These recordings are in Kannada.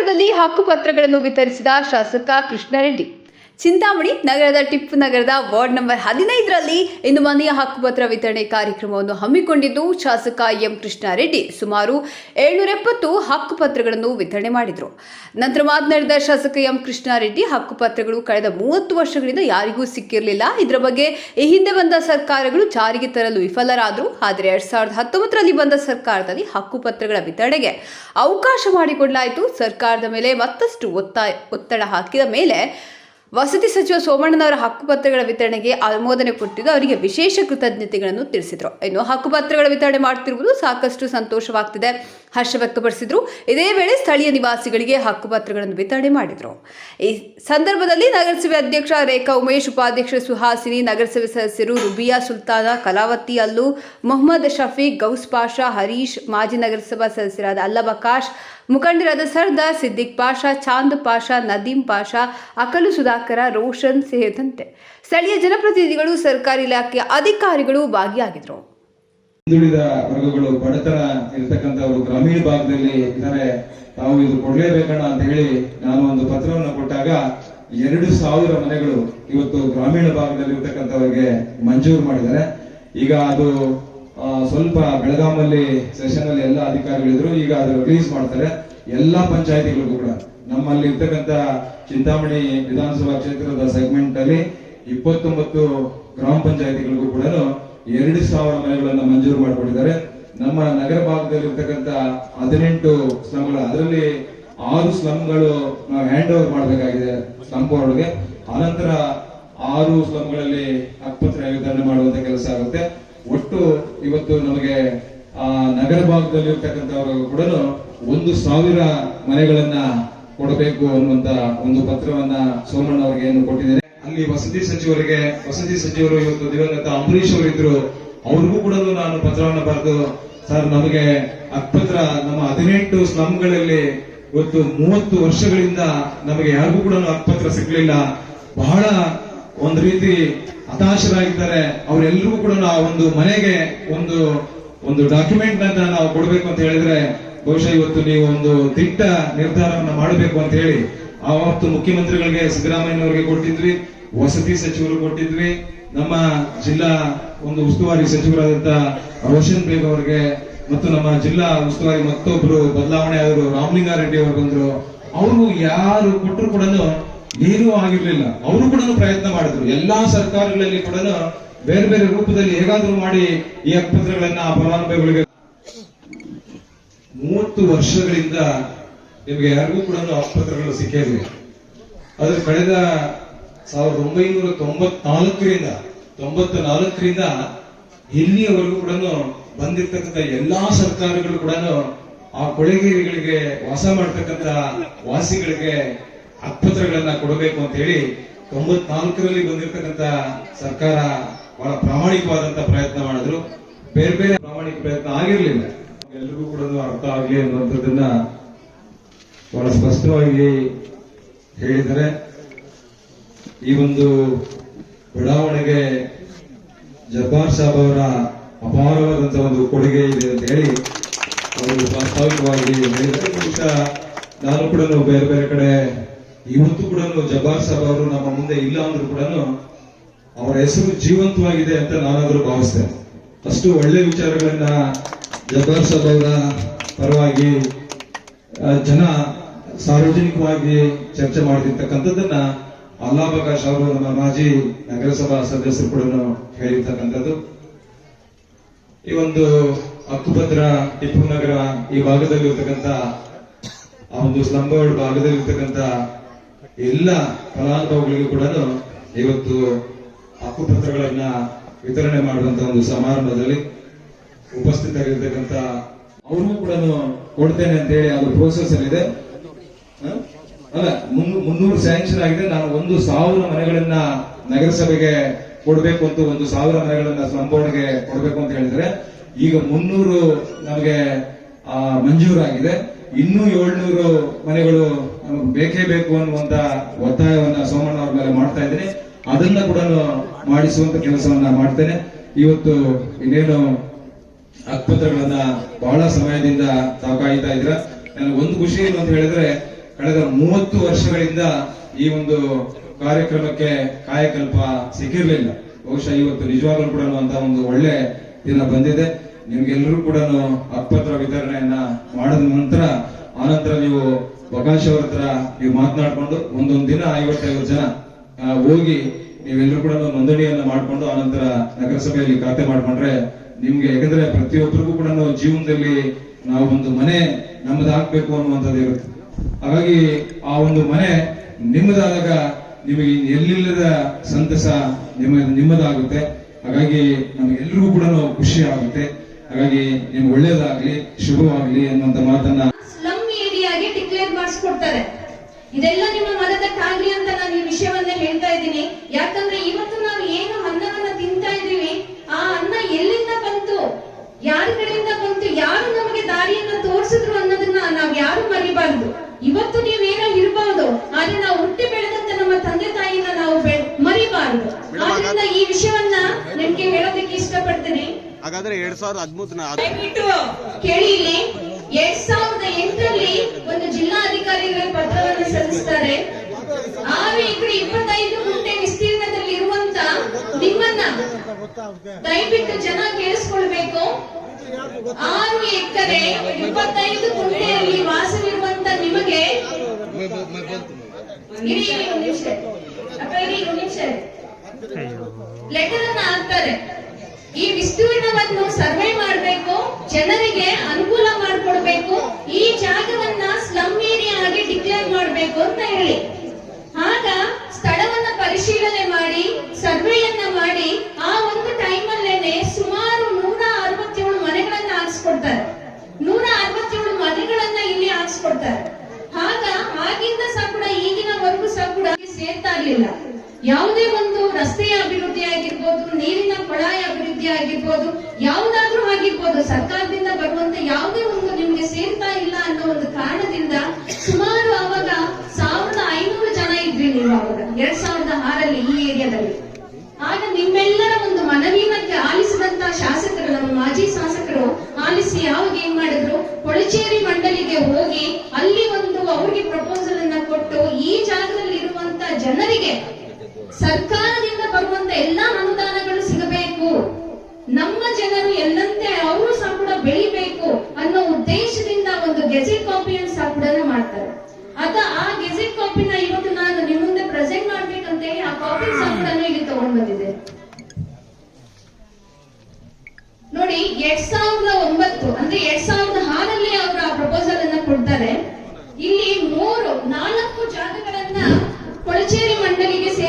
ಸಂದರ್ಭದಲ್ಲಿ ಹಕ್ಕುಪತ್ರಗಳನ್ನು ವಿತರಿಸಿದ ಶಾಸಕ ಕೃಷ್ಣಾರೆಡ್ಡಿ. ಚಿಂತಾಮಣಿ ನಗರದ ಟಿಪ್ಪು ನಗರದ ವಾರ್ಡ್ ನಂಬರ್ ಹದಿನೈದರಲ್ಲಿ ಇಂದು ಮನೆಯ ಹಕ್ಕುಪತ್ರ ವಿತರಣೆ ಕಾರ್ಯಕ್ರಮವನ್ನು ಹಮ್ಮಿಕೊಂಡಿದ್ದು ಶಾಸಕ ಎಂ ಕೃಷ್ಣಾರೆಡ್ಡಿ ಸುಮಾರು ಏಳ್ನೂರ ಎಪ್ಪತ್ತು ಹಕ್ಕುಪತ್ರಗಳನ್ನು ವಿತರಣೆ ಮಾಡಿದರು. ನಂತರ ಮಾತನಾಡಿದ ಶಾಸಕ ಎಂ ಕೃಷ್ಣಾರೆಡ್ಡಿ, ಹಕ್ಕುಪತ್ರಗಳು ಕಳೆದ ಮೂವತ್ತು ವರ್ಷಗಳಿಂದ ಯಾರಿಗೂ ಸಿಕ್ಕಿರಲಿಲ್ಲ. ಇದರ ಬಗ್ಗೆ ಈ ಹಿಂದೆ ಬಂದ ಸರ್ಕಾರಗಳು ಜಾರಿಗೆ ತರಲು ವಿಫಲರಾದರು. ಆದರೆ ಎರಡ್ ಸಾವಿರದ ಹತ್ತೊಂಬತ್ತರಲ್ಲಿ ಬಂದ ಸರ್ಕಾರದಲ್ಲಿ ಹಕ್ಕುಪತ್ರಗಳ ವಿತರಣೆಗೆ ಅವಕಾಶ ಮಾಡಿಕೊಡಲಾಯಿತು. ಸರ್ಕಾರದ ಮೇಲೆ ಮತ್ತಷ್ಟು ಒತ್ತಾಯ, ಒತ್ತಡ ಹಾಕಿದ ಮೇಲೆ ವಸತಿ ಸಚಿವ ಸೋಮಣ್ಣನವರ ಹಕ್ಕುಪತ್ರಗಳ ವಿತರಣೆಗೆ ಅನುಮೋದನೆ ಕೊಟ್ಟಿದ್ದು ಅವರಿಗೆ ವಿಶೇಷ ಕೃತಜ್ಞತೆಗಳನ್ನು ತಿಳಿಸಿದರು. ಇನ್ನು ಹಕ್ಕುಪತ್ರಗಳ ವಿತರಣೆ ಮಾಡುತ್ತಿರುವುದು ಸಾಕಷ್ಟು ಸಂತೋಷವಾಗ್ತಿದೆ. ಹರ್ಷ ವ್ಯಕ್ತಪಡಿಸಿದ್ರು. ಇದೇ ವೇಳೆ ಸ್ಥಳೀಯ ನಿವಾಸಿಗಳಿಗೆ ಹಕ್ಕುಪತ್ರಗಳನ್ನು ವಿತರಣೆ ಮಾಡಿದರು. ಈ ಸಂದರ್ಭದಲ್ಲಿ ನಗರಸಭೆ ಅಧ್ಯಕ್ಷ ರೇಖಾ ಉಮೇಶ್, ಉಪಾಧ್ಯಕ್ಷ ಸುಹಾಸಿನಿ, ನಗರಸಭೆ ಸದಸ್ಯರು ರುಬಿಯಾ ಸುಲ್ತಾನ, ಕಲಾವತಿ ಅಲ್ಲು, ಮೊಹಮ್ಮದ್ ಶಫೀಕ್, ಗೌಸ್ ಪಾಷಾ, ಹರೀಶ್, ಮಾಜಿ ನಗರಸಭಾ ಸದಸ್ಯರಾದ ಅಲ್ಲಬಕಾಶ್ ಮುಖಂಡರಾದ ಸರ್ದಾರ್ ಸಿದ್ದಿಕ್ ಪಾಷಾ, ಚಾಂದ್ ಪಾಷಾ, ನದೀಂ ಪಾಷಾ ಅಕಲು ಸುಧಾಕರ, ರೋಷನ್ ಸೇರಿದಂತೆ ಸ್ಥಳೀಯ ಜನಪ್ರತಿನಿಧಿಗಳು, ಸರ್ಕಾರಿ ಇಲಾಖೆಯ ಅಧಿಕಾರಿಗಳು ಭಾಗಿಯಾಗಿದ್ದರು ಹಿಂದುಳಿದ ವರ್ಗಗಳು ಬಡತನ ಇರ್ತಕ್ಕಂಥವರು ಗ್ರಾಮೀಣ ಭಾಗದಲ್ಲಿ ಇದ್ದಾರೆ. ತಾವು ಇದು ಕೊಡ್ಲೇಬೇಕಣ್ಣ ಅಂತ ಹೇಳಿ ನಾನು ಒಂದು ಪತ್ರವನ್ನು ಕೊಟ್ಟಾಗ ಎರಡು ಸಾವಿರ ಮನೆಗಳು ಇವತ್ತು ಗ್ರಾಮೀಣ ಭಾಗದಲ್ಲಿ ಇರತಕ್ಕಂಥವರಿಗೆ ಮಂಜೂರು ಮಾಡಿದ್ದಾರೆ. ಈಗ ಅದು ಸ್ವಲ್ಪ ಬೆಳಗಾಮಲ್ಲಿ ಸೆಷನ್ ಅಲ್ಲಿ ಎಲ್ಲ ಅಧಿಕಾರಿಗಳಿದ್ರು ಈಗ ಅದು ರಿಲೀಸ್ ಮಾಡ್ತಾರೆ. ಎಲ್ಲಾ ಪಂಚಾಯತಿಗಳಿಗೂ ಕೂಡ. ನಮ್ಮಲ್ಲಿ ಇರ್ತಕ್ಕಂಥ ಚಿಂತಾಮಣಿ ವಿಧಾನಸಭಾ ಕ್ಷೇತ್ರದ ಸೆಗ್ಮೆಂಟ್ ಅಲ್ಲಿ ಇಪ್ಪತ್ತೊಂಬತ್ತು ಗ್ರಾಮ ಪಂಚಾಯತಿಗಳಿಗೂ ಕೂಡ ಎರಡು ಸಾವಿರ ಮನೆಗಳನ್ನ ಮಂಜೂರು ಮಾಡಿಕೊಟ್ಟಿದ್ದಾರೆ ನಮ್ಮ ನಗರ ಭಾಗದಲ್ಲಿ ಇರ್ತಕ್ಕಂಥ ಹದಿನೆಂಟು ಸ್ಲಮ್ಗಳು ಅದರಲ್ಲಿ ಆರು ಸ್ಲಮ್ಗಳು ನಾವು ಹ್ಯಾಂಡ್ ಓವರ್ ಮಾಡಬೇಕಾಗಿದೆ ಸ್ಲಮ್ ಬೋರ್ಡ್ಗೆ ಆನಂತರ ಆರು ಸ್ಲಮ್ಗಳಲ್ಲಿ ಆಸ್ಪತ್ರೆ ವಿತರಣೆ ಮಾಡುವಂತ ಕೆಲಸ ಆಗುತ್ತೆ. ಒಟ್ಟು ಇವತ್ತು ನಮಗೆ, ಆ, ನಗರ ಭಾಗದಲ್ಲಿ ಇರ್ತಕ್ಕಂಥವ್ರಿಗೂ ಕೂಡ ಒಂದು ಸಾವಿರ ಮನೆಗಳನ್ನ ಕೊಡಬೇಕು ಅನ್ನುವಂತ ಒಂದು ಪತ್ರವನ್ನ ಸೋಮಣ್ಣ ಅವರಿಗೆ ಏನು ಕೊಟ್ಟಿದ್ದೇನೆ ಅಲ್ಲಿ ವಸತಿ ಸಚಿವರಿಗೆ, ವಸತಿ ಸಚಿವರು ಇವತ್ತು ದಿವಂಗತ ಅಂಬರೀಶ್ ಅವರು ಇದ್ರು, ಅವ್ರಿಗೂ ಕೂಡ ನಾನು ಪತ್ರವನ್ನು ಬರೆದು, ಸರ್, ನಮಗೆ ಅಕ್ಪತ್ರ ನಮ್ಮ ಹದಿನೆಂಟು ಸ್ಲಮ್ಗಳಲ್ಲಿ ಇವತ್ತು ಮೂವತ್ತು ವರ್ಷಗಳಿಂದ ನಮಗೆ ಯಾರಿಗೂ ಕೂಡ ಅಕ್ಪತ್ರ ಸಿಗ್ಲಿಲ್ಲ. ಬಹಳ ಒಂದು ರೀತಿ ಹತಾಶರಾಗಿದ್ದಾರೆ. ಅವರೆಲ್ಲರಿಗೂ ಕೂಡ ಆ ಒಂದು ಮನೆಗೆ ಒಂದು ಒಂದು ಡಾಕ್ಯುಮೆಂಟ್ ನಾವು ಕೊಡಬೇಕು ಅಂತ ಹೇಳಿದ್ರೆ, ಬಹುಶಃ ಇವತ್ತು ನೀವು ಒಂದು ದಿಟ್ಟ ನಿರ್ಧಾರವನ್ನ ಮಾಡಬೇಕು ಅಂತ ಹೇಳಿ, ಆವತ್ತು ಮುಖ್ಯಮಂತ್ರಿಗಳಿಗೆ ಸಿದ್ದರಾಮಯ್ಯನವರಿಗೆ ಕೊಟ್ಟಿದ್ವಿ ವಸತಿ ಸಚಿವರು ಕೊಟ್ಟಿದ್ವಿ. ನಮ್ಮ ಜಿಲ್ಲಾ ಒಂದು ಉಸ್ತುವಾರಿ ಸಚಿವರಾದಂತ ರೋಷನ್ ಬೇಗ್ ಅವರಿಗೆ ಮತ್ತು ನಮ್ಮ ಜಿಲ್ಲಾ ಉಸ್ತುವಾರಿ ಮತ್ತೊಬ್ರು ಬದಲಾವಣೆ ಆದರು ರಾಮಲಿಂಗಾರೆಡ್ಡಿ ಅವರು ಬಂದ್ರು. ಅವರು ಯಾರು ಕೊಟ್ಟರು ಕೂಡ ಏನೂ ಆಗಿರ್ಲಿಲ್ಲ. ಅವರು ಕೂಡ ಪ್ರಯತ್ನ ಮಾಡಿದ್ರು. ಎಲ್ಲಾ ಸರ್ಕಾರಗಳಲ್ಲಿ ಕೂಡ ಬೇರೆ ಬೇರೆ ರೂಪದಲ್ಲಿ ಹೇಗಾದ್ರೂ ಮಾಡಿ ಈ ಹಕ್ಕುಪತ್ರಗಳನ್ನ ಆ ಫಲಾನುಭವಿಗಳಿಗೆ ಮೂವತ್ತು ವರ್ಷಗಳಿಂದ ನಿಮ್ಗೆ ಯಾರಿಗೂ ಕೂಡ ಹಕ್ಕುಪತ್ರಗಳು ಸಿಕ್ಕಿರಲಿಲ್ಲ ಆದ್ರೆ ಕಳೆದ ಸಾವಿರದ ಒಂಬೈನೂರ ತೊಂಬತ್ನಾಲ್ಕರಿಂದ ತೊಂಬತ್ತ ನಾಲ್ಕರಿಂದ ಇಲ್ಲಿಯವರೆಗೂ ಕೂಡ ಬಂದಿರತಕ್ಕಂತ ಎಲ್ಲಾ ಸರ್ಕಾರಗಳು ಕೂಡ ಆ ಕೊಳೆಗೇರಿಗಳಿಗೆ ವಾಸ ಮಾಡ್ತಕ್ಕಂತ ವಾಸಿಗಳಿಗೆ ಹಕ್ಕುಪತ್ರಗಳನ್ನ ಕೊಡಬೇಕು ಅಂತ ಹೇಳಿ ತೊಂಬತ್ನಾಲ್ಕರಲ್ಲಿ ಬಂದಿರತಕ್ಕಂತ ಸರ್ಕಾರ ಬಹಳ ಪ್ರಾಮಾಣಿಕವಾದಂತ ಪ್ರಯತ್ನ ಮಾಡಿದ್ರು. ಬೇರೆ ಬೇರೆ ಪ್ರಾಮಾಣಿಕ ಪ್ರಯತ್ನ ಆಗಿರ್ಲಿಲ್ಲ. ಎಲ್ರಿಗೂ ಕೂಡ ಅರ್ಥ ಆಗ್ಲಿ ಅನ್ನುವಂಥದ್ದನ್ನ ಬಹಳ ಸ್ಪಷ್ಟವಾಗಿ ಹೇಳಿದರೆ ಈ ಒಂದು ಬಡಾವಣೆಗೆ ಜಬ್ಬಾರ್ ಸಾಬ್ ಅವರ ಅಪಾರವಾದಂತಹ ಒಂದು ಕೊಡುಗೆ ಇದೆ ಅಂತ ಹೇಳಿ ಅವರು ಪ್ರಾಸ್ತಾವಿಕವಾಗಿ ಹೇಳಿದ ನಾನು ಕೂಡ ಬೇರೆ ಬೇರೆ ಕಡೆ ಇವತ್ತು ಕೂಡ ಜಬ್ಬಾರ್ ಸಾಬ್ ಅವರು ನಮ್ಮ ಮುಂದೆ ಇಲ್ಲ ಅಂದ್ರೂ ಕೂಡ ಅವರ ಹೆಸರು ಜೀವಂತವಾಗಿದೆ ಅಂತ ನಾನಾದ್ರೂ ಭಾವಿಸ್ತೇನೆ. ಅಷ್ಟು ಒಳ್ಳೆ ವಿಚಾರಗಳನ್ನ ಜಬ್ಬಾರ್ ಸಾಬ್ ಅವರ ಪರವಾಗಿ ಜನ ಸಾರ್ವಜನಿಕವಾಗಿ ಚರ್ಚೆ ಮಾಡ್ತಿರ್ತಕ್ಕಂಥದ್ದನ್ನ ಅಲ್ಲಾಬಕಾಶ್ ಅವರು ನಮ್ಮ ಮಾಜಿ ನಗರಸಭಾ ಸದಸ್ಯರು ಕೂಡ ಹೇಳಿರ್ತಕ್ಕಂಥದ್ದು ಈ ಒಂದು ಹಕ್ಕುಪತ್ರ ಟಿಪ್ಪು ನಗರ ಈ ಭಾಗದಲ್ಲಿ ಇರ್ತಕ್ಕಂಥ ಆ ಒಂದು ಸ್ಲಂಬೋರ್ಡ್ ಭಾಗದಲ್ಲಿ ಇರ್ತಕ್ಕಂಥ ಎಲ್ಲ ಫಲಾನುಭವಿಗಳಿಗೂ ಕೂಡ ಇವತ್ತು ಹಕ್ಕುಪತ್ರಗಳನ್ನ ವಿತರಣೆ ಮಾಡುವಂತ ಒಂದು ಸಮಾರಂಭದಲ್ಲಿ ಉಪಸ್ಥಿತರಿರ್ತಕ್ಕಂಥ ಅವ್ರಿಗೂ ಕೂಡ ಕೊಡ್ತೇನೆ ಅಂತ ಹೇಳಿ ಅದು ಪ್ರೋಸೆಸ್ ಅಲ್ಲಿ? ಅಲ್ಲ, ಮುನ್ನೂ- ಮುನ್ನೂರು ಸ್ಯಾಂಕ್ಷನ್ ಆಗಿದೆ. ನಾನು ಒಂದು ಸಾವಿರ ಮನೆಗಳನ್ನ ನಗರಸಭೆಗೆ ಕೊಡಬೇಕು ಅಂತ ಒಂದು ಸಾವಿರ ಮನೆಗಳನ್ನ ಸ್ಲಂಬೋರ್ಡ್ಗೆ ಕೊಡಬೇಕು ಅಂತ ಹೇಳಿದ್ರೆ, ಈಗ ಮುನ್ನೂರು ನಮಗೆ ಮಂಜೂರಾಗಿದೆ. ಇನ್ನೂ ಏಳ್ನೂರು ಮನೆಗಳು ನಮಗೆ ಬೇಕೇ ಬೇಕು ಅನ್ನುವಂತ ಒತ್ತಾಯವನ್ನ ಸೋಮಣ್ಣ ಅವ್ರ ಮೇಲೆ ಮಾಡ್ತಾ ಇದ್ದೀನಿ. ಅದನ್ನ ಕೂಡ ಮಾಡಿಸುವಂತ ಕೆಲಸವನ್ನ ಮಾಡ್ತೇನೆ. ಇವತ್ತು ಇನ್ನೇನು ಹಕ್ಕುಪತ್ರಗಳನ್ನ ಬಹಳ ಸಮಯದಿಂದ ತಾವು ಕಾಯ್ತಾ ಇದ್ರ ನನಗೆ ಒಂದು ಖುಷಿ ಏನು ಅಂತ ಹೇಳಿದ್ರೆ ಕಳೆದ ಮೂವತ್ತು ವರ್ಷಗಳಿಂದ ಈ ಒಂದು ಕಾರ್ಯಕ್ರಮಕ್ಕೆ ಕಾಯಕಲ್ಪ ಸಿಕ್ಕಿರ್ಲಿಲ್ಲ ಬಹುಶಃ ಇವತ್ತು ನಿಜವಾಗ್ಲೂ ಕೂಡ ಅಂತ ಒಂದು ಒಳ್ಳೆ ದಿನ ಬಂದಿದೆ. ನಿಮ್ಗೆಲ್ಲರೂ ಕೂಡ ಅಕ್ಪತ್ರ ವಿತರಣೆಯನ್ನ ಮಾಡಿದ ನಂತರ ಆನಂತರ ನೀವು ಬಕಾಶ್ ಅವ್ರ ಹತ್ರ ನೀವು ಮಾತನಾಡ್ಕೊಂಡು ಒಂದೊಂದು ದಿನ ಐವತ್ತೈವತ್ತು ಜನ ಹೋಗಿ ನೀವೆಲ್ಲರೂ ಕೂಡ ನೋಂದಣಿಯನ್ನ ಮಾಡ್ಕೊಂಡು ಆನಂತರ ನಗರಸಭೆಯಲ್ಲಿ ಖಾತೆ ಮಾಡ್ಕೊಂಡ್ರೆ ನಿಮ್ಗೆ, ಯಾಕಂದ್ರೆ ಪ್ರತಿಯೊಬ್ಬರಿಗೂ ಕೂಡ ಜೀವನದಲ್ಲಿ ನಾವು ಒಂದು ಮನೆ ನಮ್ಮದಾಗ್ಬೇಕು ಅನ್ನುವಂಥದ್ದು ಇರುತ್ತೆ ಹಾಗಾಗಿ ಆ ಒಂದು ಮನೆ ನಿಮ್ಮದಾದಾಗ ನಿಮಗೆ ಎಲ್ಲಿಲ್ಲದ ಸಂತಸ ನಿಮ್ಮ ನಿಮ್ಮದಾಗುತ್ತೆ. ಹಾಗಾಗಿ ನಮಗೆಲ್ಲರಿಗೂ ಕೂಡ ಖುಷಿ ಆಗುತ್ತೆ. ಹಾಗಾಗಿ ನಿಮ್ಗೆ ಒಳ್ಳೇದಾಗ್ಲಿ, ಶುಭವಾಗ್ಲಿ ಅನ್ನುವಂತ ಮಾತನ್ನ ಸ್ಲಮ್ ಏರಿಯಾಗೆ ಡಿಕ್ಲೇರ್ ಮಾಡಿಸ್ಕೊಡ್ತಾರೆ. ಇದೆಲ್ಲ ನಿಮ್ಮ ಮನದಕ್ಕಾಗ್ಲಿ ಅಂತ ನಾನು ಈ ವಿಷಯವನ್ನ ಹೇಳ್ತಾ ಇದ್ದೀನಿ. ಯಾಕಂದ್ರೆ ಇವತ್ತು ನಾವು ಏನು ಅನ್ನವನ್ನ ತಿಂತಾ ಇದೀವಿ ಆ ಅನ್ನ ಎಲ್ಲಿಂದ ಬಂತು? ಯಾರ ಕಡೆಯಿಂದ ಬಂತು? ಯಾರು ನಮಗೆ ದಾರಿಯನ್ನ ತೋರಿಸಿದ್ರು ಅನ್ನೋದನ್ನ ನಾವ್ ಯಾರು ಮರಿಬಾರ್ದು. ಇವತ್ತು ನೀವೇನೋ ಇರಬಹುದು ಆದ್ರೆ ನಾವು ಹುಟ್ಟಿ ಬೆಳೆದಂತ ನಮ್ಮ ತಂದೆ ತಾಯಿನ ನಾವು ಮರಿಬಾರದು. ಆದ್ರಿಂದ ಈ ವಿಷಯವನ್ನ ನಿಮ್ಗೆ ಹೇಳೋದಕ್ಕೆ ಇಷ್ಟಪಡ್ತೀನಿ. ಹಾಗಾದ್ರೆ ಎರಡ್ ಸಾವಿರದ ಹದಿಮೂರನ ದಯವಿಟ್ಟು ಕೇಳಿ ಇಲ್ಲಿ. ಎರಡ್ ಸಾವಿರದ ಎಂಟರಲ್ಲಿ ಒಂದು ಜಿಲ್ಲಾಧಿಕಾರಿಗಳ ಪತ್ರವನ್ನು ಸಲ್ಲಿಸ್ತಾರೆ. ಆರು ಎಕರೆ ಇಪ್ಪತ್ತೈದು ಗುಂಟೆ ವಿಸ್ತೀರ್ಣದಲ್ಲಿ ಇರುವಂತ ನಿಮ್ಮನ್ನ ದಯವಿಟ್ಟು ಜನ ಕೇಳಿಸ್ಕೊಳ್ಬೇಕು. ಆರು ಎಕರೆ ಇಪ್ಪತ್ತೈದು ಗುಂಟೆಯಲ್ಲಿ ವಾಸವಿರುವಂತ ನಿಮಗೆ? ಲೆಟರ್ ಅನ್ನ ಹಾಕ್ತಾರೆ. ಈ ವಿಸ್ತೀರ್ಣವನ್ನು ಸರ್ವೆ ಮಾಡಬೇಕು, ಜನರಿಗೆ ಅನುಕೂಲ ಮಾಡಿಕೊಡ್ಬೇಕು, ಈ ಜಾಗವನ್ನ ಸ್ಲಮ್ ಏರಿಯಾ ಆಗಿ ಡಿಕ್ಲೇರ್ ಮಾಡಬೇಕು ಅಂತ ಹೇಳಿ ಆಗ ಸ್ಥಳವನ್ನ ಪರಿಶೀಲನೆ ಮಾಡಿ ಸರ್ವೆಯನ್ನ ಮಾಡಿ ಆ ಒಂದು ಟೈಮಲ್ಲೇನೆ ಸುಮಾರು ನೂರ ಅರವತ್ತೇಳು ಮನೆಗಳನ್ನ ಹಾಕ್ಸ್ಕೊಡ್ತಾರೆ ನೂರ ಅರವತ್ತೇಳು ಮನೆಗಳನ್ನ ಇಲ್ಲಿ ಹಾಕ್ಸ್ಕೊಡ್ತಾರೆ ಆಗ ಆಗಿಂದ ಸಹ ಕೂಡ ಈಗಿನವರೆಗೂ ಸಹ ಕೂಡ ಸೇರ್ತಾ ಇರ್ಲಿಲ್ಲ ಯಾವುದೇ ಒಂದು ರಸ್ತೆಯ ಅಭಿವೃದ್ಧಿ ಆಗಿರ್ಬೋದು, ನೀರಿನ ಕೊಳಾಯ ಅಭಿವೃದ್ಧಿ ಆಗಿರ್ಬೋದು, ಯಾವುದಾದ್ರೂ ಆಗಿರ್ಬೋದು, ಸರ್ಕಾರದಿಂದ ಬರುವಂತ ಯಾವುದೇ ಒಂದು ನಿಮ್ಗೆ ಸೇರ್ತಾ ಇಲ್ಲ ಅನ್ನೋ ಒಂದು ಕಾರಣದಿಂದ ಸುಮಾರು ಅವಾಗ ಸಾವಿರದ ಐನೂರು ಜನ ಇದ್ರಿ ನೀವು ಅವಾಗ ಎರಡ್ ಸಾವಿರದ ಆರಲ್ಲಿ ಈ ಏರಿಯಾದಲ್ಲಿ. ಆಗ ನಿಮ್ಮೆಲ್ಲರ ಒಂದು ಮನವಿಯನ್ನ ಆಲಿಸಿದಂತ ಶಾಸಕರು ನಮ್ಮ ಮಾಜಿ ಶಾಸಕರು ಆಲಿಸಿ ಯಾವಾಗ ಏನ್ ಮಾಡಿದ್ರು ಕೊಳಚೇರಿ ಮಂಡಳಿಗೆ ಹೋಗಿ ಅಲ್ಲಿ ಒಂದು ಅವ್ರಿಗೆ ಪ್ರಪೋಸಲ್ ಅನ್ನ ಕೊಟ್ಟು ಈ ಜಾಗದಲ್ಲಿ ಜನರಿಗೆ ಸರ್ಕಾರದಿಂದ ಬರುವಂತ ಎಲ್ಲಾ ಅನುದಾನಗಳು ಸಿಗಬೇಕು. ನಮ್ಮ ಜನರು ಎಲ್ಲಂತೆ ಅವರು ಸಹ ಕೂಡ ಬೆಳಿಬೇಕು ಅನ್ನೋ ಉದ್ದೇಶದಿಂದ ಒಂದು ಗೆಜೆಟ್ ಕಾಪಿಯನ್ನು ಸಹ ಕೂಡ ಮಾಡ್ತಾರೆ. ಅದ ಆ ಗೆಜೆಟ್ ಕಾಪಿನ ಇವತ್ತು ನಾನು ನಿಮ್ಮ ಮುಂದೆ ಪ್ರೆಸೆಂಟ್ ಮಾಡ್ಬೇಕಂತ ಹೇಳಿ ಆ ಕಾಪಿ ಸಹ ಕೂಡ ಇಲ್ಲಿ ತಗೊಂಡ್ ಬಂದಿದೆ ನೋಡಿ, ಎರಡ್ ಸಾವಿರದ ಒಂಬತ್ತು, ಅಂದ್ರೆ ಎರಡ್ ಸಾವಿರದ ಆರಲ್ಲಿ ಅವರು ಆ ಪ್ರಪೋಸಲ್ ಅನ್ನ ಕೊಡ್ತಾರೆ.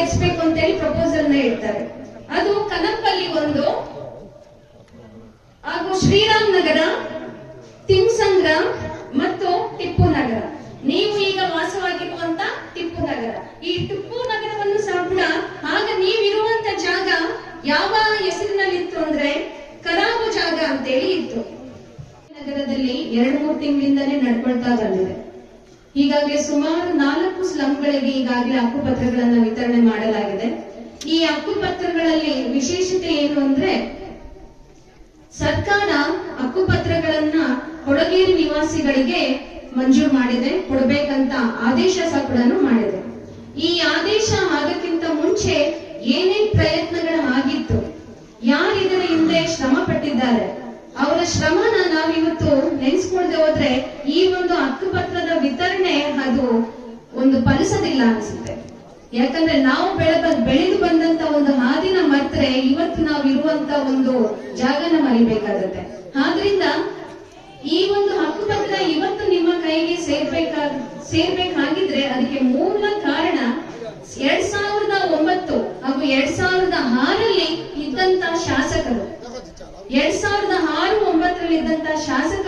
ಸೇರಿಸಬೇಕು ಅಂತ ಹೇಳಿ ಪ್ರಪೋಸಲ್ನ ಇಡ್ತಾರೆ ಅದು ಕನಪಲ್ಲಿ ಒಂದು. ಹಾಗೂ ಶ್ರೀರಾಮ್ ನಗರ ತಿಮ್ಸಂದ್ರ ಮತ್ತು ಟಿಪ್ಪು ನಗರ ನೀವು ಈಗ ವಾಸವಾಗಿರುವಂತ ಟಿಪ್ಪು ನಗರ ಈ ಟಿಪ್ಪು ನಗರವನ್ನು ಸಹ ಕೂಡ ಆಗ ನೀವಿರುವಂತ ಜಾಗ ಯಾವ ಹೆಸರಿನಲ್ಲಿ ಇತ್ತು ಅಂದ್ರೆ ಕರಾಬು ಜಾಗ ಅಂತೇಳಿ ಇತ್ತು ನಗರದಲ್ಲಿ ಎರಡು ಮೂರು ತಿಂಗಳಿಂದಲೇ ನಡ್ಕೊಳ್ತಾ ಬಂದಿದೆ ಈಗಾಗಲೇ ಸುಮಾರು ಸ್ಲಂಗಳಿಗೆ ಈಗಾಗಲೇ ಹಕ್ಕುಪತ್ರಗಳನ್ನ ವಿತರಣೆ ಮಾಡಲಾಗಿದೆ. ಈ ಹಕ್ಕುಪತ್ರಗಳಲ್ಲಿ ವಿಶೇಷತೆ ಏನು ಅಂದ್ರೆ, ಸರ್ಕಾರ ಹಕ್ಕುಪತ್ರಗಳನ್ನ ಕೊಡಗೇರಿ ನಿವಾಸಿಗಳಿಗೆ ಮಂಜೂರು ಮಾಡಿದೆ, ಕೊಡಬೇಕಂತ ಆದೇಶ ಸಹ ಕೂಡ ಮಾಡಿದೆ. ಈ ಆದೇಶ ಆಗಕ್ಕಿಂತ ಮುಂಚೆ ಏನೇನ್ ಪ್ರಯತ್ನಗಳು ಆಗಿತ್ತು, ಯಾರು ಇದರ ಹಿಂದೆ ಶ್ರಮ ಪಟ್ಟಿದ್ದಾರೆ, ಅವರ ಶ್ರಮನ ನಾವಿವತ್ತು ನೆನೆಸ್ಕೊಳ್ದೆ ಹೋದ್ರೆ ಯಾಕಂದ್ರೆ ನಾವು ಬೆಳೆ ಬೆಳೆದು ಬಂದಂತ ಒಂದು ಹಾದಿನ ಮರ್ತ್ರೆ ಇವತ್ತು ನಾವು ಇರುವಂತ ಒಂದು ಜಾಗನ ಮರಿಬೇಕಾಗತ್ತೆ. ಆದ್ರಿಂದ ಈ ಒಂದು ಹಕ್ಕುಪತ್ರ ಇವತ್ತು ನಿಮ್ಮ ಕೈಗೆ ಸೇರ್ಬೇಕಾ, ಸೇರ್ಬೇಕಾಗಿದ್ರೆ ಅದಕ್ಕೆ ಮೂಲ ಕಾರಣ ಎರಡ್ ಸಾವಿರದ ಒಂಬತ್ತು ಹಾಗೂ ಎರಡ್ ಸಾವಿರದ ಆರಲ್ಲಿ ಇದ್ದಂತ ಶಾಸಕರು. ಎರಡ್ ಸಾವಿರದ ಆರು ಒಂಬತ್ತರಲ್ಲಿ ಇದ್ದಂತ ಶಾಸಕರು